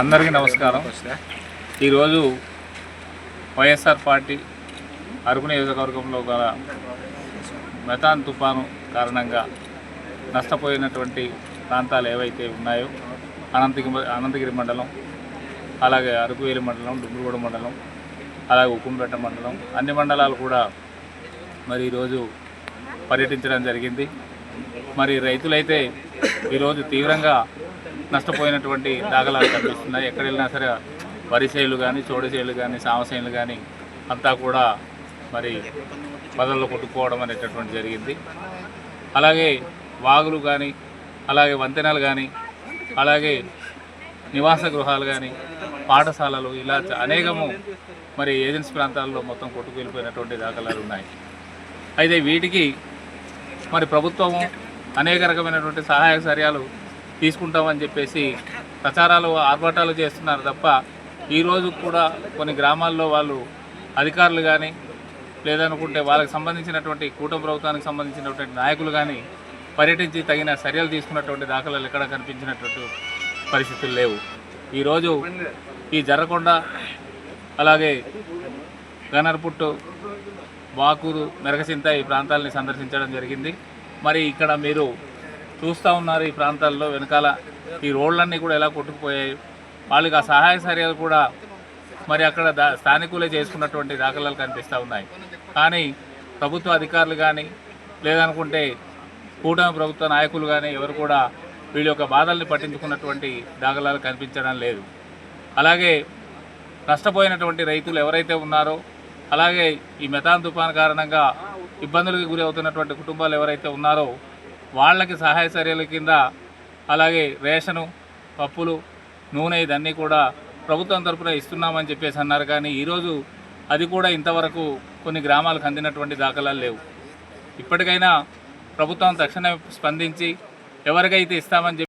అందరికీ నమస్కారం. ఈరోజు వైఎస్ఆర్ పార్టీ అరకు నియోజకవర్గంలో గల మెథాన్ తుఫాను కారణంగా నష్టపోయినటువంటి ప్రాంతాలు ఏవైతే ఉన్నాయో అనంతగిరి అనంతగిరి మండలం అలాగే అరకువేలి మండలం డుమ్మిగూడ మండలం అలాగే ఉక్కుంపేట మండలం అన్ని మండలాలు కూడా మరి ఈరోజు పర్యటించడం జరిగింది. మరి రైతులైతే ఈరోజు తీవ్రంగా నష్టపోయినటువంటి దాఖలాలు కనిపిస్తున్నాయి. ఎక్కడ వెళ్ళినా సరే వరి చేలు కానీ చోడి చేలు కానీ సామసేనులు కానీ అంతా కూడా మరి బదల్లో కొట్టుకోవడం అనేటటువంటి జరిగింది. అలాగే వాగులు కానీ అలాగే వంతెనలు కానీ అలాగే నివాస గృహాలు కానీ పాఠశాలలు ఇలా అనేకము మరి ఏజెన్సీ ప్రాంతాల్లో మొత్తం కొట్టుకు వెళ్ళిపోయినటువంటి దాఖలాలు ఉన్నాయి. అయితే వీటికి మరి ప్రభుత్వము అనేక రకమైనటువంటి సహాయక చర్యలు తీసుకుంటామని చెప్పేసి ప్రచారాలు ఆర్భాటాలు చేస్తున్నారు తప్ప ఈరోజు కూడా కొన్ని గ్రామాల్లో వాళ్ళు అధికారులు కానీ లేదనుకుంటే వాళ్ళకి సంబంధించినటువంటి కూటమి ప్రభుత్వానికి సంబంధించినటువంటి నాయకులు కానీ పర్యటించి తగిన చర్యలు తీసుకున్నటువంటి దాఖలాలు ఎక్కడ కనిపించినటువంటి పరిస్థితులు లేవు. ఈరోజు ఈ జరగకుండా అలాగే గనర్పుట్టు వాకూరు మెరగచింత ఈ ప్రాంతాలని సందర్శించడం జరిగింది. మరి ఇక్కడ మీరు చూస్తూ ఉన్నారు ఈ ప్రాంతాల్లో. వెనకాల ఈ రోడ్లన్నీ కూడా ఎలా కొట్టుకుపోయాయి. వాళ్ళకి ఆ సహాయ చర్యలు కూడా మరి అక్కడ దా స్థానికులే చేసుకున్నటువంటి దాఖలాలు కనిపిస్తూ ఉన్నాయి. కానీ ప్రభుత్వ అధికారులు కానీ లేదనుకుంటే కూటమి ప్రభుత్వ నాయకులు కానీ ఎవరు కూడా వీళ్ళ యొక్క బాధల్ని పట్టించుకున్నటువంటి దాఖలాలు కనిపించడం లేదు. అలాగే నష్టపోయినటువంటి రైతులు ఎవరైతే ఉన్నారో అలాగే ఈ మెథాన్ తుఫాన్ కారణంగా ఇబ్బందులకు గురి అవుతున్నటువంటి కుటుంబాలు ఎవరైతే ఉన్నారో వాళ్ళకి సహాయ చర్యల కింద అలాగే రేషను పప్పులు నూనె ఇదన్నీ కూడా ప్రభుత్వం తరపున ఇస్తున్నామని చెప్పేసి అన్నారు. కానీ ఈరోజు అది కూడా ఇంతవరకు కొన్ని గ్రామాలకు అందినటువంటి దాఖలాలు లేవు. ఇప్పటికైనా ప్రభుత్వం తక్షణమే స్పందించి ఎవరికైతే ఇస్తామని